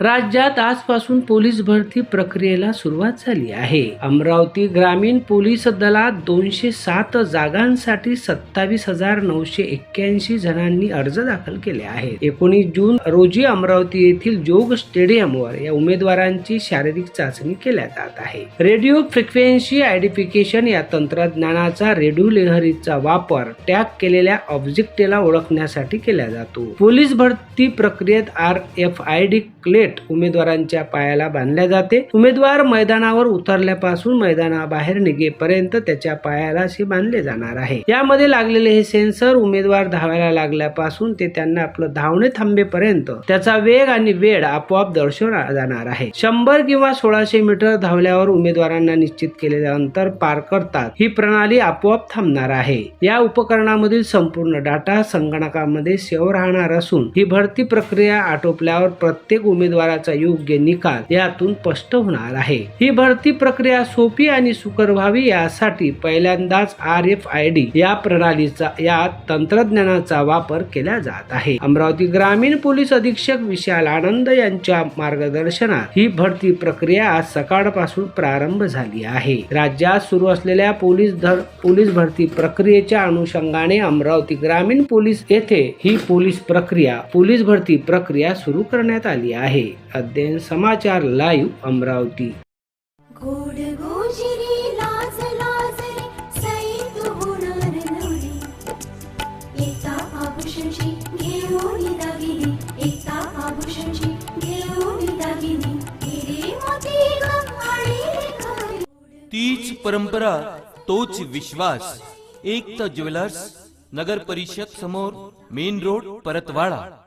राज्यात आजपासून पोलीस भरती प्रक्रियेला सुरुवात झाली आहे. अमरावती ग्रामीण पोलीस दलात दोनशे सात जागांसाठी सत्तावीस हजार नऊशे एक्क्याऐंशी जणांनी अर्ज दाखल केले आहेत. एकोणीस जून रोजी अमरावती येथील जोग स्टेडियमवर या उमेदवारांची शारीरिक चाचणी केल्या जात आहे. रेडिओ फ्रिक्वेन्सी आयडेंटिफिकेशन या तंत्रज्ञानाचा रेडिओ लेहरीचा वापर टॅग केलेल्या ऑब्जेक्टला ओळखण्यासाठी केला जातो. पोलीस भरती प्रक्रियेत आर एफ आय डी क्ले थेट उमेदवारांच्या पायाला बांधल्या जाते. उमेदवार मैदानावर उतरल्यापासून मैदानाबाहेर निघेपर्यंत त्याच्या पायाला असे बांधले जाणार आहे. यामध्ये लागलेले हे सेन्सर उमेदवार धावायला लागल्यापासून ते त्यांना आपलं धावणे थांबेपर्यंत त्याचा वेग आणि वेळ आपोआप दर्शवला जाणार आहे. शंभर किंवा सोळाशे मीटर धावल्यावर उमेदवारांना निश्चित केलेले अंतर पार करतात. ही प्रणाली आपोआप थांबणार आहे. या उपकरणामधील संपूर्ण डाटा संगणकामध्ये सेव राहणार असून ही भरती प्रक्रिया आटोपल्यावर प्रत्येक उमेदवार उमेदवाराचा योग्य निकाल यातून स्पष्ट होणार आहे. ही भरती प्रक्रिया सोपी आणि सुकर व्हावी यासाठी पहिल्यांदाच आर एफ आय डी या प्रणालीचा या तंत्रज्ञानाचा वापर केला जात आहे. अमरावती ग्रामीण पोलीस अधीक्षक विशाल आनंद यांच्या मार्गदर्शनात ही भरती प्रक्रिया आज सकाळपासून प्रारंभ झाली आहे. राज्यात सुरू असलेल्या पोलीस धर पोलीस भरती प्रक्रियेच्या अनुषंगाने अमरावती ग्रामीण पोलीस येथे ही पोलीस प्रक्रिया पोलीस भरती प्रक्रिया सुरू करण्यात आली आहे. अध्ययन समाचार लाईव्ह अमरावती. तीच परंपरा तोच विश्वास। एकता ज्वेलर्स नगर परिषद समोर मेन रोड परतवाडा।